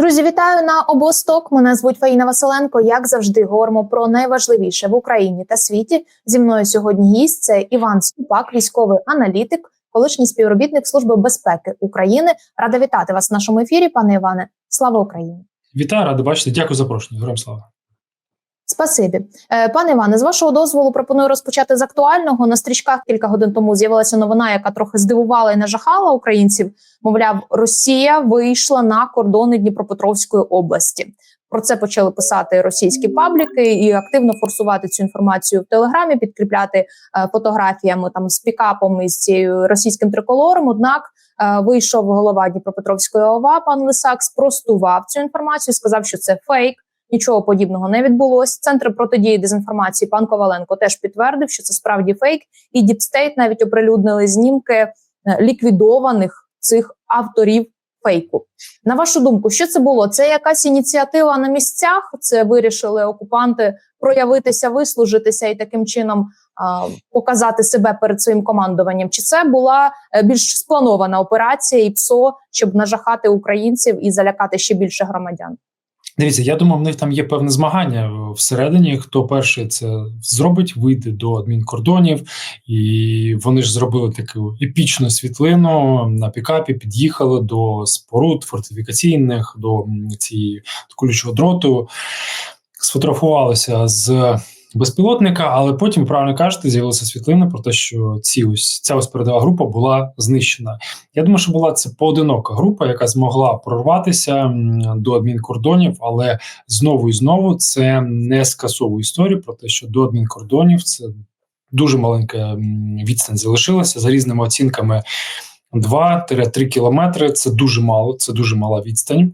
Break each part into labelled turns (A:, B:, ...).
A: Друзі, вітаю на обосток. Мене звуть Фаїна Василенко. Як завжди, говоримо про найважливіше в Україні та світі. Зі мною сьогодні гість це Іван Ступак, військовий аналітик, колишній співробітник Служби безпеки України. Рада вітати вас в нашому ефірі, пане Іване. Слава Україні!
B: Вітаю, рада бачити. Дякую за запрошення. Героям слава.
A: Спасибі, Е, пане Іване. З вашого дозволу пропоную розпочати з актуального. На стрічках кілька годин тому з'явилася новина, яка трохи здивувала і нажахала українців. Мовляв, Росія вийшла на кордони Дніпропетровської області. Про це почали писати російські пабліки і активно форсувати цю інформацію в телеграмі, підкріпляти е, фотографіями там з пікапом із цією російським триколором. Однак е, вийшов голова Дніпропетровської ОВА, пан Лисак, спростував цю інформацію, сказав, що це фейк. Нічого подібного не відбулось. Центр протидії дезінформації пан Коваленко теж підтвердив, що це справді фейк, і Діпстейт навіть оприлюднили знімки е, ліквідованих цих авторів фейку. На вашу думку, що це було? Це якась ініціатива на місцях? Це вирішили окупанти проявитися, вислужитися і таким чином а, показати себе перед своїм командуванням? Чи це була е, більш спланована операція і ПСО, щоб нажахати українців і залякати ще більше громадян?
B: Дивіться, я думаю, в них там є певне змагання всередині. Хто перший це зробить, вийде до адмінкордонів, і вони ж зробили таку епічну світлину на пікапі, під'їхали до споруд фортифікаційних, до цієї колючого дроту, сфотографувалися з безпілотника, але потім правильно кажете, з'явилася світлина про те, що ці ось ця ось передова група була знищена. Я думаю, що була це поодинока група, яка змогла прорватися до адмінкордонів, але знову і знову це не скасовує історію про те, що до адмінкордонів це дуже маленька відстань залишилася за різними оцінками. 2-3 кілометри це дуже мало, це дуже мала відстань.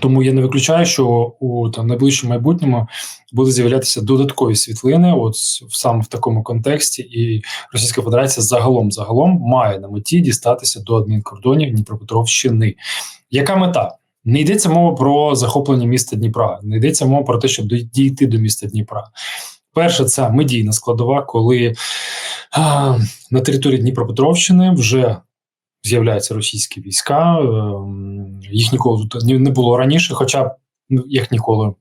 B: Тому я не виключаю, що у там найближчому майбутньому буде з'являтися додаткові світлини, от саме в такому контексті, і Російська Федерація загалом загалом має на меті дістатися до адмінкордонів Дніпропетровщини. Яка мета? Не йдеться мова про захоплення міста Дніпра, не йдеться мова про те, щоб дійти до міста Дніпра. Перше, це медійна складова, коли а, на території Дніпропетровщини вже з'являються російські війська. Ем, їх ніколи тут не було раніше, хоча ну, як ніколи.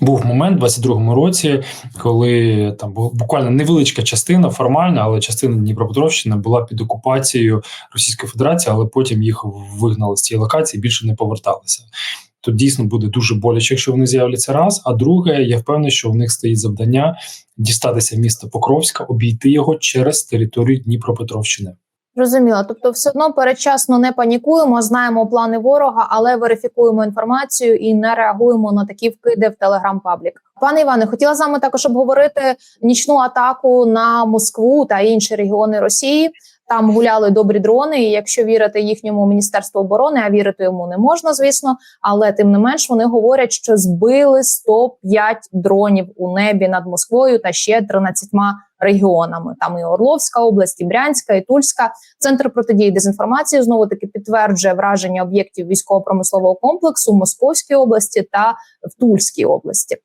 B: Був момент у 22-му році, коли там була буквально невеличка частина, формальна, але частина Дніпропетровщини була під окупацією Російської Федерації, але потім їх вигнали з цієї локації більше не поверталися. Тут дійсно буде дуже боляче, якщо вони з'являться раз. А друге, я впевнений, що в них стоїть завдання дістатися міста Покровська, обійти його через територію Дніпропетровщини.
A: Зрозуміло. Тобто, все одно передчасно не панікуємо, знаємо плани ворога, але верифікуємо інформацію і не реагуємо на такі вкиди в телеграм-паблік. Пане Іване, хотіла з вами також обговорити нічну атаку на Москву та інші регіони Росії. Там гуляли добрі дрони. і Якщо вірити їхньому міністерству оборони, а вірити йому не можна, звісно. Але тим не менш вони говорять, що збили 105 дронів у небі над Москвою та ще 13 регіонами. Там і Орловська область, і Брянська, і Тульська. Центр протидії дезінформації знову таки підтверджує враження об'єктів військово-промислового комплексу в Московській області та в Тульській області.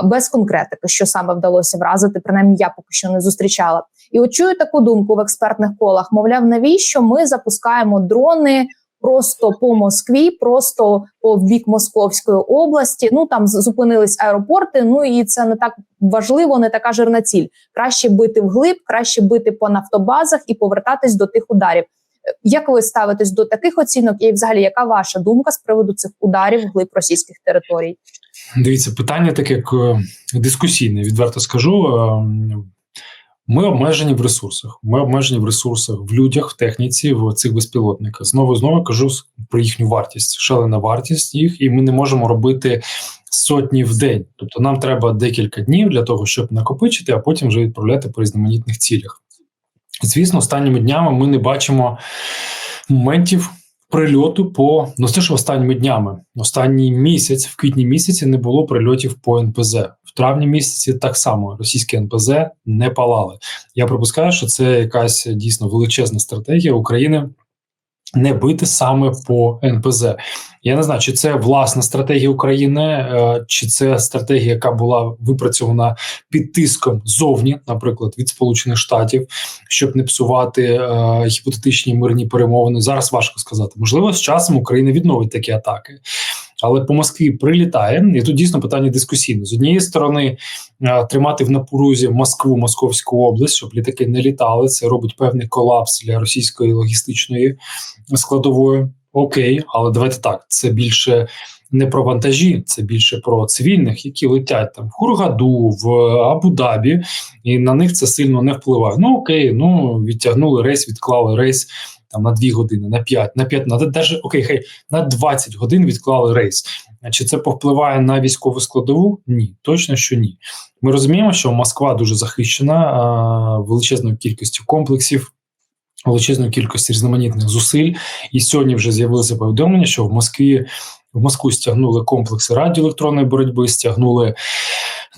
A: А без конкретики, що саме вдалося вразити, принаймні я поки що не зустрічала. І от чую таку думку в експертних колах: мовляв, навіщо ми запускаємо дрони просто по Москві, просто по бік Московської області. Ну там зупинились аеропорти. Ну і це не так важливо, не така жирна ціль. Краще бити вглиб, краще бити по нафтобазах і повертатись до тих ударів. Як ви ставитесь до таких оцінок? І, взагалі, яка ваша думка з приводу цих ударів вглиб російських територій?
B: Дивіться, питання таке е, дискусійне, відверто скажу. Ми обмежені в ресурсах. Ми обмежені в ресурсах в людях, в техніці, в цих безпілотниках. Знову знову кажу про їхню вартість, шалена вартість їх, і ми не можемо робити сотні в день. Тобто нам треба декілька днів для того, щоб накопичити, а потім вже відправляти по різноманітних цілях. Звісно, останніми днями ми не бачимо моментів прильоту по ну це ж останніми днями. Останній місяць, в квітні місяці, не було прильотів по НПЗ. В травні місяці так само російські НПЗ не палали. Я припускаю, що це якась дійсно величезна стратегія України не бити саме по НПЗ. Я не знаю, чи це власна стратегія України, е, чи це стратегія, яка була випрацьована під тиском зовні, наприклад, від Сполучених Штатів, щоб не псувати е, гіпотетичні мирні перемовини. Зараз важко сказати. Можливо, з часом Україна відновить такі атаки. Але по Москві прилітає, і тут дійсно питання дискусійне. З однієї сторони, е, тримати в напрузі Москву, Московську область, щоб літаки не літали. Це робить певний колапс для російської логістичної складової. Окей, але давайте так. Це більше не про вантажі, це більше про цивільних, які летять там в Хургаду, в Абу-Дабі, і на них це сильно не впливає. Ну окей, ну відтягнули рейс, відклали рейс там на 2 години, на 5, на 5, на навіть, окей, хай на 20 годин відклали рейс. Чи це повпливає на військову складову? Ні, точно що ні. Ми розуміємо, що Москва дуже захищена а, величезною кількістю комплексів. Величезною кількістю різноманітних зусиль, і сьогодні вже з'явилося повідомлення, що в Москві в Москву стягнули комплекси радіоелектронної боротьби, стягнули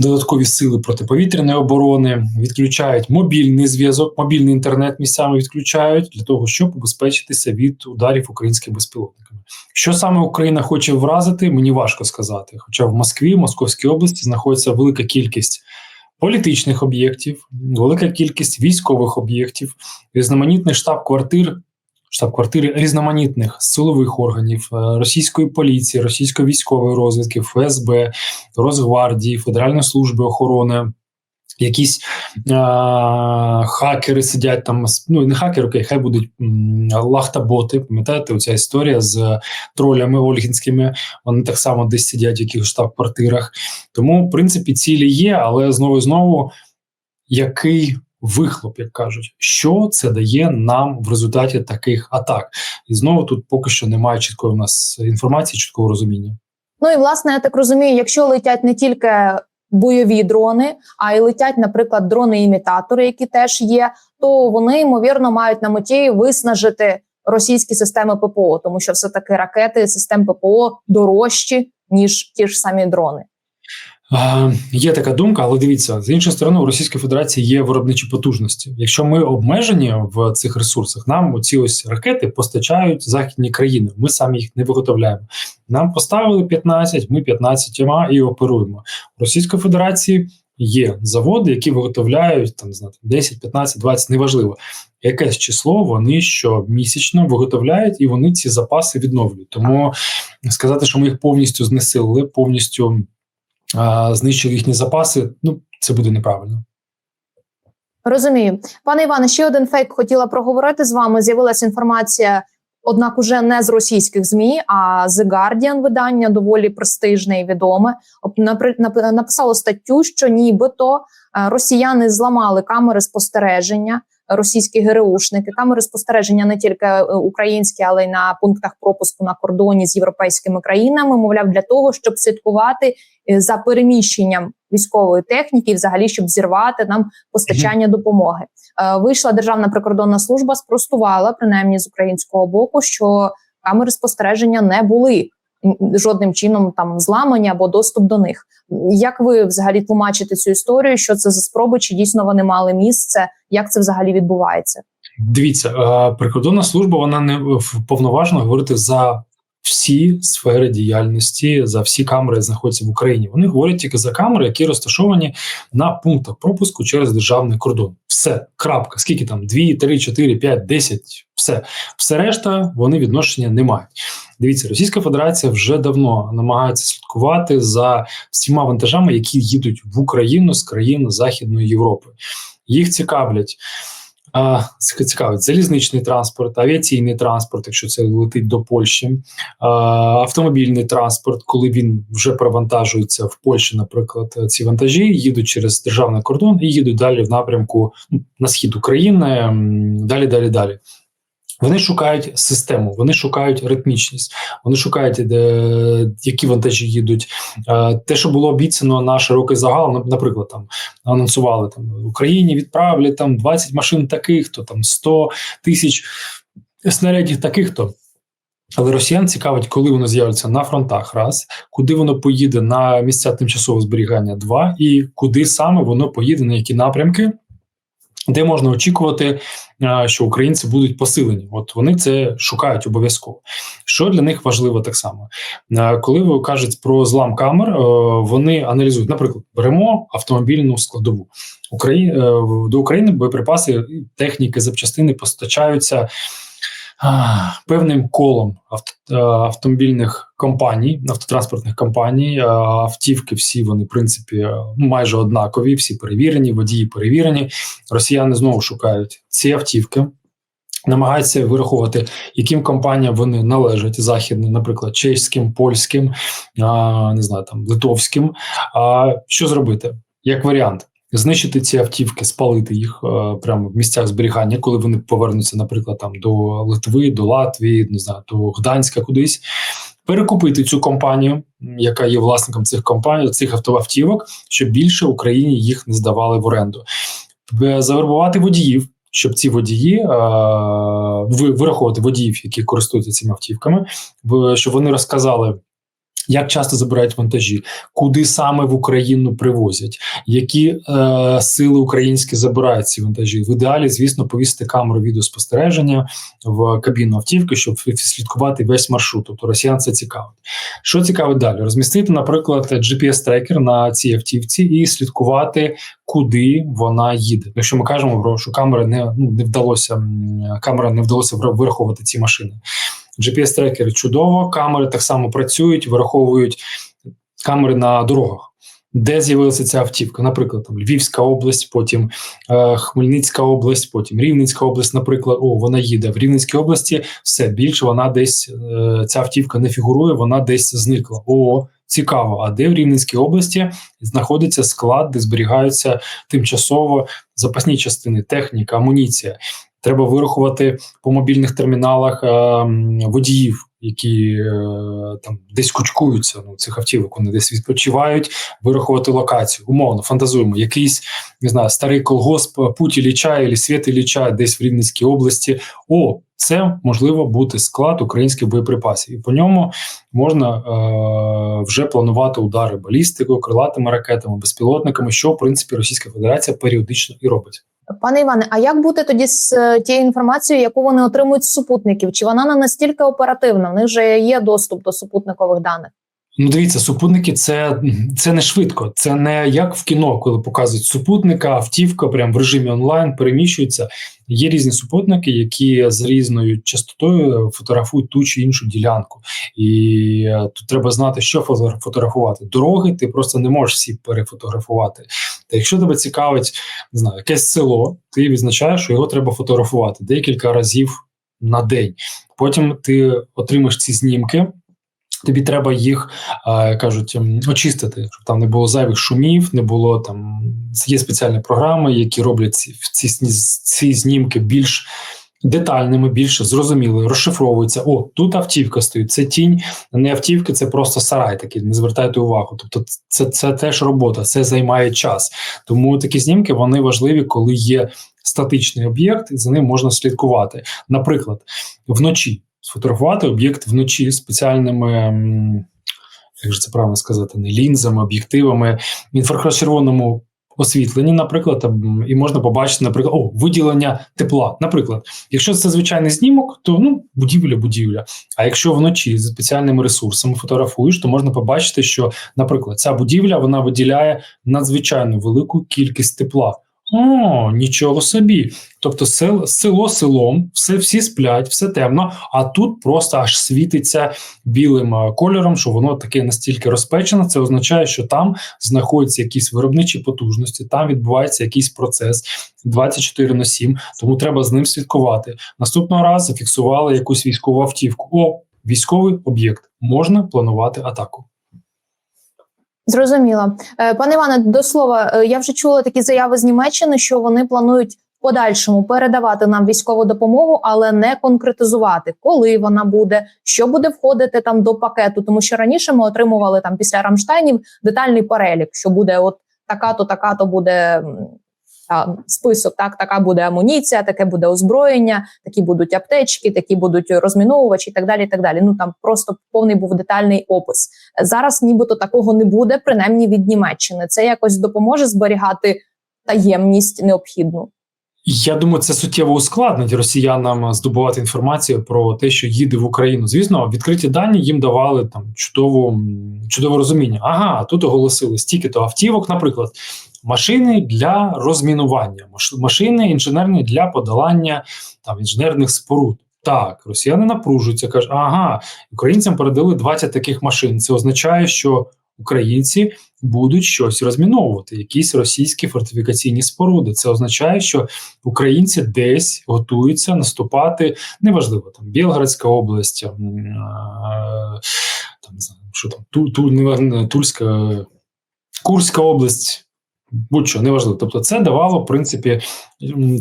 B: додаткові сили протиповітряної оборони, відключають мобільний зв'язок, мобільний інтернет місцями відключають для того, щоб убезпечитися від ударів українськими безпілотниками. Що саме Україна хоче вразити, мені важко сказати. Хоча в Москві, в Московській області, знаходиться велика кількість. Політичних об'єктів, велика кількість військових об'єктів, різноманітний штаб-квартир штаб-квартири різноманітних силових органів е, російської поліції, російської військової розвідки, ФСБ, Росгвардії, Федеральної служби охорони. Якісь а, хакери сидять там, ну не хакери, окей, хай будуть лахта-боти. Пам'ятаєте, оця історія з тролями ольгінськими. Вони так само десь сидять в якихось штаб-квартирах. Тому, в принципі, цілі є, але знову і знову який вихлоп, як кажуть, що це дає нам в результаті таких атак, і знову тут поки що немає чіткої у нас інформації, чіткого розуміння.
A: Ну і власне я так розумію, якщо летять не тільки бойові дрони, а й летять, наприклад, дрони-імітатори, які теж є, то вони ймовірно мають на меті виснажити російські системи ППО, тому що все таки ракети систем ППО дорожчі ніж ті ж самі дрони.
B: Є така думка, але дивіться з іншої сторони, у Російської Федерації є виробничі потужності. Якщо ми обмежені в цих ресурсах, нам ці ось ракети постачають західні країни. Ми самі їх не виготовляємо. Нам поставили 15, ми 15 і оперуємо. У Російської Федерації є заводи, які виготовляють там знати 10, 15, 20, неважливо. Якесь число вони щомісячно виготовляють і вони ці запаси відновлюють. Тому сказати, що ми їх повністю знесилили, повністю знищили їхні запаси. Ну це буде неправильно.
A: Розумію, пане Іване. Ще один фейк хотіла проговорити з вами. З'явилася інформація, однак уже не з російських змі, а з Guardian видання доволі престижне і відоме. написало статтю, що нібито е, росіяни зламали камери спостереження російські ГРУшники, камери спостереження не тільки е, українські, але й на пунктах пропуску на кордоні з європейськими країнами. Мовляв, для того, щоб слідкувати за переміщенням військової техніки, взагалі щоб зірвати нам постачання допомоги. Е, вийшла державна прикордонна служба, спростувала принаймні з українського боку, що камери спостереження не були жодним чином там зламані або доступ до них. Як ви взагалі тлумачите цю історію? Що це за спроби? Чи дійсно вони мали місце? Як це взагалі відбувається?
B: Дивіться, прикордонна служба вона не повноважена говорити за всі сфери діяльності за всі камери знаходяться в Україні. Вони говорять тільки за камери, які розташовані на пунктах пропуску через державний кордон. Все, крапка. Скільки там? 2, 3, 4, 5, 10, все. Все решта вони відношення не мають. Дивіться, Російська Федерація вже давно намагається слідкувати за всіма вантажами, які їдуть в Україну з країн Західної Європи. Їх цікавлять цікавить залізничний транспорт, авіаційний транспорт, якщо це летить до Польщі, автомобільний транспорт, коли він вже провантажується в Польщі, наприклад, ці вантажі їдуть через державний кордон і їдуть далі в напрямку ну, на схід України, далі, далі, далі. Вони шукають систему, вони шукають ритмічність, вони шукають, де, які вантажі їдуть. Е, те, що було обіцяно на широкий загал, наприклад, там анонсували там в Україні відправлять там 20 машин таких, то там 100 тисяч снарядів таких то. Але росіян цікавить, коли воно з'явиться на фронтах, раз куди воно поїде на місця тимчасового зберігання, два і куди саме воно поїде, на які напрямки де можна очікувати, що українці будуть посилені. От вони це шукають обов'язково. Що для них важливо так само, коли ви кажете про злам камер, е, вони аналізують, наприклад, беремо автомобільну складову Украї... Е, до України боєприпаси, техніки, запчастини постачаються. Певним колом авт- е, автомобільних компаній, автотранспортних компаній. Е, Автівки всі вони, в принципі, е, майже однакові, всі перевірені, водії перевірені. Росіяни знову шукають ці автівки. Намагаються вирахувати, яким компаніям вони належать західним, наприклад, чеським, польським, не знаю, там литовським. Що зробити? Як варіант, знищити ці автівки, спалити їх е, прямо в місцях зберігання, коли вони повернуться, наприклад, там до Литви, до Латвії, не знаю, до Гданська, кудись. Перекупити цю компанію, яка є власником цих компаній, цих автоавтівок, щоб більше Україні їх не здавали в оренду, завербувати водіїв, щоб ці водії е, ви- вираховувати водіїв, які користуються цими автівками, щоб вони розказали. Як часто забирають вантажі, куди саме в Україну привозять, які е, сили українські забирають ці вантажі? В ідеалі, звісно, повісити камеру відеоспостереження в кабіну автівки, щоб слідкувати весь маршрут. Тобто росіян це цікавить. Що цікавить далі? Розмістити, наприклад, GPS-трекер на цій автівці і слідкувати, куди вона їде. Якщо ми кажемо про що камера не ну не вдалося камера не вдалося вра- вирахувати ці машини. GPS-трекери чудово, камери так само працюють, вираховують камери на дорогах. Де з'явилася ця автівка? Наприклад, там Львівська область, потім е, Хмельницька область, потім Рівненська область. Наприклад, о, вона їде в Рівненській області. Все більше вона десь е, ця автівка не фігурує, вона десь зникла. О, цікаво. А де в Рівненській області знаходиться склад, де зберігаються тимчасово запасні частини, техніка, амуніція. Треба вирахувати по мобільних терміналах е, водіїв, які е, там десь кучкуються. Ну цих автівок вони десь відпочивають, вирахувати локацію. Умовно фантазуємо, якийсь не знаю, старий колгосп Путі Ліча або Світи Ліча десь в Рівненській області. О, це можливо бути склад українських боєприпасів, і по ньому можна е, вже планувати удари балістикою, крилатими ракетами, безпілотниками, що в принципі Російська Федерація періодично і робить.
A: Пане Іване, а як бути тоді з е, тією інформацією, яку вони отримують з супутників? Чи вона не настільки оперативна? В них вже є доступ до супутникових даних?
B: Ну, дивіться, супутники це, це не швидко. Це не як в кіно, коли показують супутника, автівка прям в режимі онлайн переміщується. Є різні супутники, які з різною частотою фотографують ту чи іншу ділянку. І е, тут треба знати, що фото- фотографувати. Дороги ти просто не можеш всі перефотографувати. Та якщо тебе цікавить, не знаю, якесь село, ти відзначаєш, що його треба фотографувати декілька разів на день. Потім ти отримаєш ці знімки. Тобі треба їх е, кажуть ем, очистити, щоб там не було зайвих шумів, не було там. Є спеціальні програми, які роблять ці ці, ці знімки більш детальними, більш зрозумілими, розшифровуються. О, тут автівка стоїть. Це тінь, не автівки, це просто сарай такий. Не звертайте увагу. Тобто, це, це теж робота, це займає час. Тому такі знімки вони важливі, коли є статичний об'єкт, і за ним можна слідкувати. Наприклад, вночі сфотографувати об'єкт вночі спеціальними. Як же це правильно сказати, не лінзами, об'єктивами в інфрачервоному освітленні, наприклад, і можна побачити, наприклад, о, виділення тепла. Наприклад, якщо це звичайний знімок, то ну будівля, будівля. А якщо вночі з спеціальними ресурсами фотографуєш, то можна побачити, що, наприклад, ця будівля вона виділяє надзвичайно велику кількість тепла. О, нічого собі. Тобто, сел, село селом, все всі сплять, все темно, а тут просто аж світиться білим е, кольором, що воно таке настільки розпечене. Це означає, що там знаходяться якісь виробничі потужності, там відбувається якийсь процес 24 на 7, тому треба з ним слідкувати. Наступного разу зафіксували якусь військову автівку. О, військовий об'єкт можна планувати атаку.
A: Зрозуміло. Е, Пане Іване, до слова, е, я вже чула такі заяви з Німеччини, що вони планують в подальшому передавати нам військову допомогу, але не конкретизувати, коли вона буде, що буде входити там до пакету. Тому що раніше ми отримували там після Рамштайнів детальний перелік, що буде от така-то, така-то буде. м, та, список, так така буде амуніція, таке буде озброєння, такі будуть аптечки, такі будуть розміновувачі, і так далі. І так далі. Ну там просто повний був детальний опис. Зараз нібито такого не буде, принаймні від Німеччини. Це якось допоможе зберігати таємність необхідну.
B: Я думаю, це суттєво ускладнить росіянам здобувати інформацію про те, що їде в Україну. Звісно, відкриті дані їм давали там чудову чудове розуміння. Ага, тут оголосили стільки то автівок, наприклад, машини для розмінування, машини інженерні для подолання там інженерних споруд. Так, росіяни напружуються, кажуть, ага, українцям передали 20 таких машин. Це означає, що українці будуть щось розміновувати, якісь російські фортифікаційні споруди. Це означає, що українці десь готуються наступати. Неважливо, там Білградська область, там не знаю, що там Тульська, Курська область. Будь-що неважливо. Тобто, це давало в принципі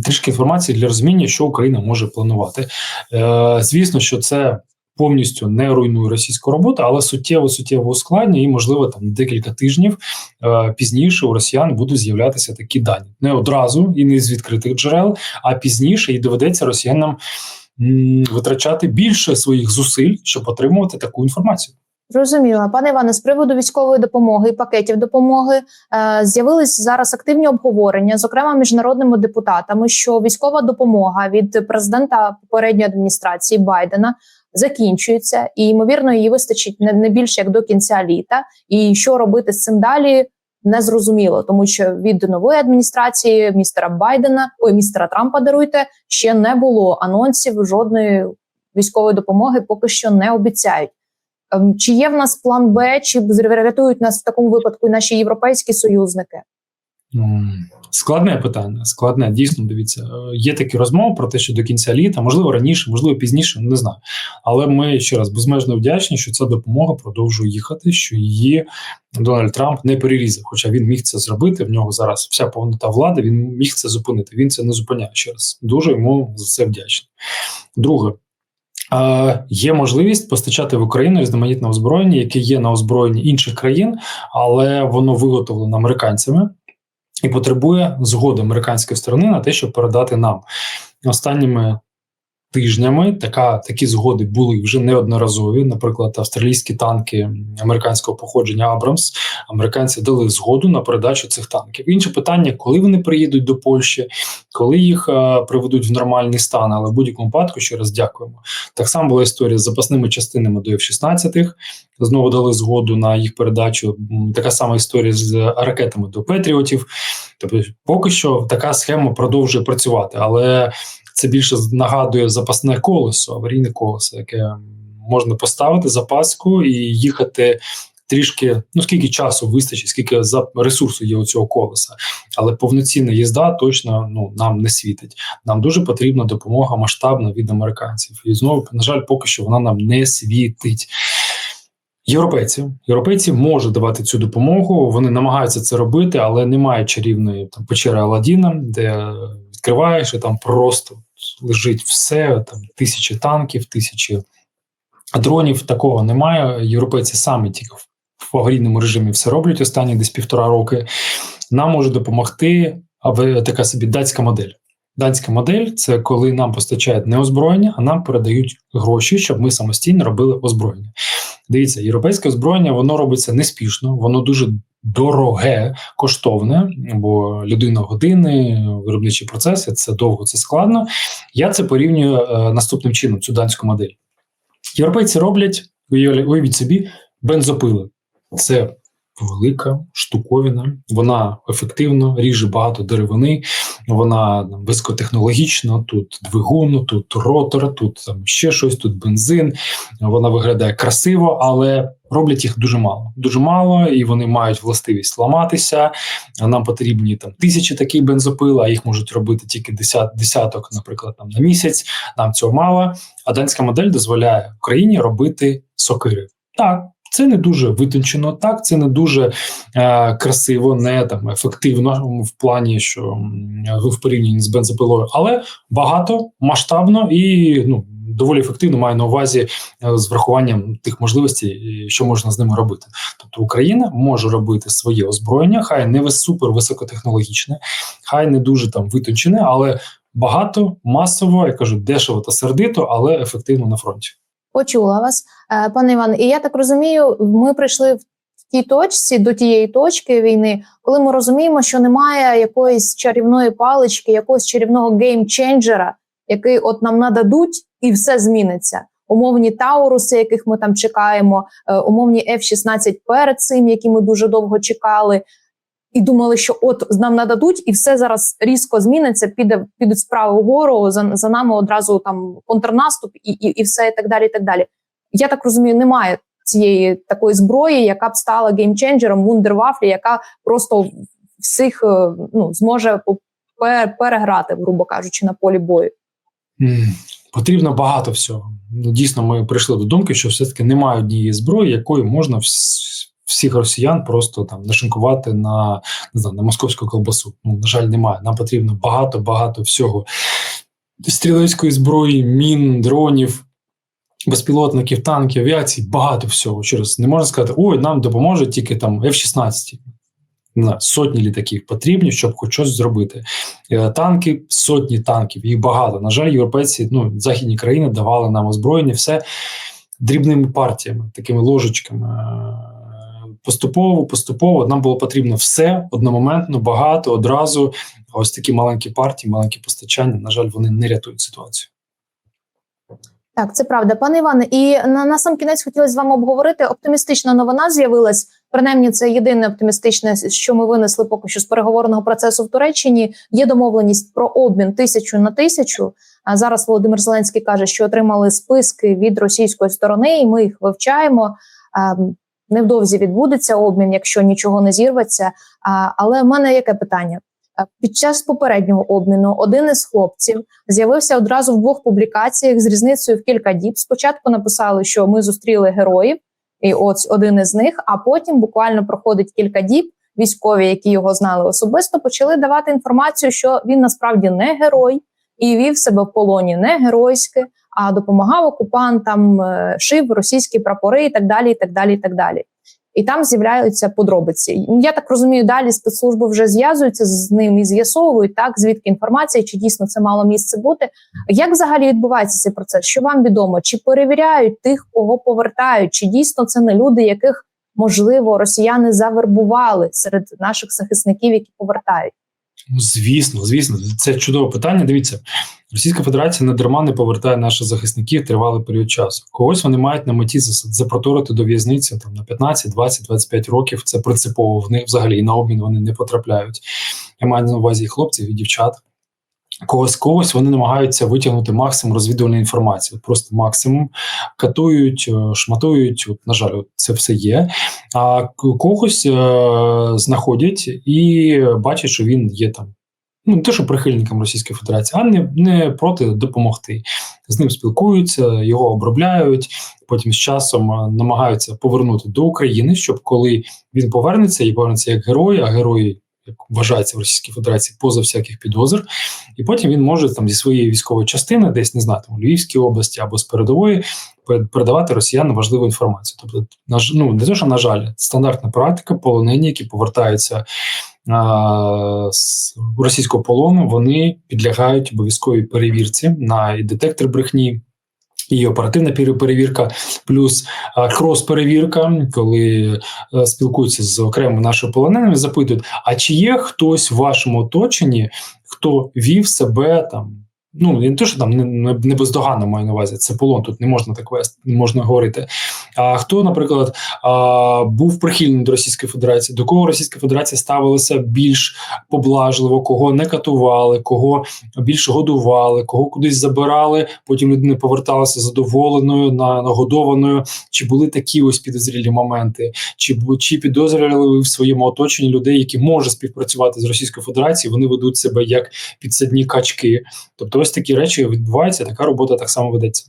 B: трішки інформації для розуміння, що Україна може планувати. Е, звісно, що це повністю не руйнує російську роботу, але суттєво суттєво ускладнює, і можливо там декілька тижнів е, пізніше у росіян будуть з'являтися такі дані не одразу і не з відкритих джерел, а пізніше і доведеться росіянам м, витрачати більше своїх зусиль, щоб отримувати таку інформацію.
A: Зрозуміло, пане Іване, з приводу військової допомоги і пакетів допомоги е, з'явились зараз активні обговорення, зокрема міжнародними депутатами, що військова допомога від президента попередньої адміністрації Байдена закінчується, і ймовірно її вистачить не, не більше як до кінця літа. І що робити з цим далі? Не зрозуміло, тому що від нової адміністрації містера Байдена, ой, містера Трампа даруйте, ще не було анонсів жодної військової допомоги, поки що не обіцяють. Ем, Чи є в нас план Б, чи врятують нас в такому випадку і наші європейські союзники?
B: Складне питання. Складне, дійсно, дивіться. Е, Є такі розмови про те, що до кінця літа, можливо, раніше, можливо, пізніше, не знаю. Але ми ще раз безмежно вдячні, що ця допомога продовжує їхати, що її Дональд Трамп не перерізав. Хоча він міг це зробити. В нього зараз вся повнота влади. Він міг це зупинити. Він це не зупиняє ще раз. Дуже йому за це вдячний. Друге. Є можливість постачати в Україну різноманітне озброєння, яке є на озброєнні інших країн, але воно виготовлено американцями і потребує згоди американської сторони на те, щоб передати нам. Останніми тижнями. Така такі згоди були вже неодноразові. Наприклад, австралійські танки американського походження Абрамс. Американці дали згоду на передачу цих танків. Інше питання, коли вони приїдуть до Польщі, коли їх е, приведуть в нормальний стан, але в будь-якому випадку ще раз дякуємо. Так само була історія з запасними частинами до F-16. Знову дали згоду на їх передачу. Така сама історія з ракетами до Петріотів. Тобто, поки що така схема продовжує працювати, але це більше нагадує запасне колесо, аварійне колесо, яке можна поставити запаску і їхати. Трішки, ну скільки часу вистачить, скільки за ресурсу є у цього колеса, але повноцінна їзда точно ну нам не світить. Нам дуже потрібна допомога масштабна від американців. І знову, на жаль, поки що вона нам не світить. Європейці європейці можуть давати цю допомогу. Вони намагаються це робити, але немає чарівної там печери Аладдіна, де відкриваєш і там просто лежить все. Там тисячі танків, тисячі дронів. Такого немає. Європейці самі тільки в аварійному режимі все роблять останні десь півтора роки. Нам може допомогти а така собі датська модель. Данська модель це коли нам постачають не озброєння, а нам передають гроші, щоб ми самостійно робили озброєння. Дивіться, європейське озброєння воно робиться неспішно, воно дуже дороге, коштовне, бо людина години, виробничі процеси це довго, це складно. Я це порівнюю е, наступним чином: цю данську модель. Європейці роблять, уявіть собі, бензопили. Це велика штуковина, вона ефективно ріже багато деревини, вона там, високотехнологічна, тут двигун, тут ротор, тут там ще щось, тут бензин. Вона виглядає красиво, але роблять їх дуже мало. Дуже мало, і вони мають властивість ламатися. Нам потрібні там тисячі таких бензопил, а їх можуть робити тільки десят, десяток, наприклад, там на місяць. Нам цього мало. А данська модель дозволяє Україні робити сокири. Так, це не дуже витончено, так це не дуже е, красиво, не там ефективно в плані, що в порівнянні з бензопилою, але багато масштабно і ну доволі ефективно маю на увазі е, з врахуванням тих можливостей, що можна з ними робити. Тобто Україна може робити своє озброєння, хай не супер високотехнологічне, хай не дуже там витончене, але багато масово я кажу дешево та сердито, але ефективно на фронті.
A: Почула вас, е, пане Іван. І я так розумію, ми прийшли в тій точці до тієї точки війни, коли ми розуміємо, що немає якоїсь чарівної палички, якогось чарівного геймченджера, який от нам нададуть, і все зміниться. Умовні Тауруси, яких ми там чекаємо, е, умовні F-16 перед цим, які ми дуже довго чекали. І думали, що от нам нададуть, і все зараз різко зміниться, піде підуть справи вгору. За, за нами одразу там контрнаступ, і, і, і все і так далі. І так далі. Я так розумію, немає цієї такої зброї, яка б стала геймченджером, вундервафлі, яка просто всіх е, ну зможе переграти, грубо кажучи, на полі бою.
B: Потрібно багато всього. Ну, Дійсно, ми прийшли до думки, що все-таки немає однієї зброї, якою можна всіх росіян просто там нашинкувати на не знаю, на московську колбасу. Ну, на жаль, немає. Нам потрібно багато, багато всього. Стрілецької зброї, мін, дронів, безпілотників, танків, авіації, багато всього. Через не можна сказати, ой, нам допоможе тільки там F-16. Не знаю, сотні літаків потрібні, щоб хоч щось зробити. Е, Танки, сотні танків, їх багато. На жаль, європейці, ну західні країни давали нам озброєння все дрібними партіями, такими ложечками. Поступово, поступово нам було потрібно все одномоментно, багато, одразу. Ось такі маленькі партії, маленькі постачання. На жаль, вони не рятують ситуацію.
A: Так, це правда, пане Іване. І на, на сам кінець хотілося з вами обговорити. Оптимістична новина з'явилась. Принаймні, це єдине оптимістичне, що ми винесли поки що з переговорного процесу в Туреччині. Є домовленість про обмін тисячу на тисячу. А зараз Володимир Зеленський каже, що отримали списки від російської сторони, і ми їх вивчаємо. Невдовзі відбудеться обмін, якщо нічого не зірветься. Але в мене яке питання? Під час попереднього обміну один із хлопців з'явився одразу в двох публікаціях з різницею в кілька діб. Спочатку написали, що ми зустріли героїв, і ось один із них. А потім буквально проходить кілька діб. Військові, які його знали особисто, почали давати інформацію, що він насправді не герой і вів себе в полоні не геройськи, а допомагав окупантам, е, шив російські прапори і так далі. І так далі, і так далі. І там з'являються подробиці. Я так розумію, далі спецслужби вже зв'язуються з ним і з'ясовують так, звідки інформація, чи дійсно це мало місце бути. Як взагалі відбувається цей процес? Що вам відомо? Чи перевіряють тих, кого повертають? Чи дійсно це не люди, яких можливо росіяни завербували серед наших захисників, які повертають?
B: Ну, звісно, звісно, це чудове питання. Дивіться, Російська Федерація не дарма не повертає наших захисників тривалий період часу. Когось вони мають на меті запроторити до в'язниці там на 15, 20, 25 років. Це принципово в них взагалі на обмін вони не потрапляють. Я маю на увазі і хлопців, і дівчат. Когось когось вони намагаються витягнути максимум розвідувальної інформації, просто максимум катують, е, шматують. От, на жаль, це все є. А когось е, знаходять і бачать, що він є там. Ну, не те, що прихильником Російської Федерації, а не, не проти допомогти. З ним спілкуються, його обробляють, потім з часом е, намагаються повернути до України, щоб коли він повернеться і повернеться як герой, а герої, як вважається в Російській Федерації, поза всяких підозр, і потім він може там зі своєї військової частини, десь не знаю, там у Львівській області або з передової, передавати росіянам важливу інформацію. Тобто, ну не те, що на жаль, стандартна практика, полонені, які повертаються з російського полону, вони підлягають обов'язковій перевірці на детектор брехні. І оперативна пере- перевірка, плюс крос-перевірка, коли е, спілкуються з окремо нашими полоненими, запитують: а чи є хтось в вашому оточенні, хто вів себе там? Ну не те, що там не не бездоганно маю на увазі, це полон. Тут не можна так вести, не можна говорити. А хто, наприклад, був прихильним до Російської Федерації, до кого Російська Федерація ставилася більш поблажливо, кого не катували, кого більше годували, кого кудись забирали, потім людина поверталася задоволеною, на- нагодованою. Чи були такі ось підозрілі моменти? Чи чи підозрювали ви в своєму оточенні людей, які можуть співпрацювати з Російською Федерацією? Вони ведуть себе як підсадні качки. Тобто, ось такі речі відбуваються. Така робота так само ведеться.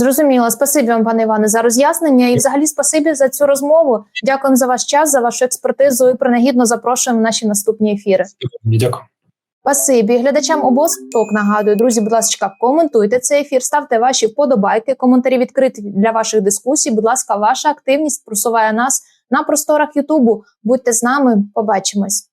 A: Зрозуміло, спасибі вам, пане Іване, за роз'яснення. І взагалі спасибі за цю розмову. Дякуємо за ваш час, за вашу експертизу і принагідно запрошуємо в наші наступні ефіри.
B: Дякую.
A: Спасибі глядачам обоз ток нагадую, друзі. Будь ласка, коментуйте цей ефір, ставте ваші вподобайки. Коментарі відкриті для ваших дискусій. Будь ласка, ваша активність просуває нас на просторах Ютубу. Будьте з нами, побачимось.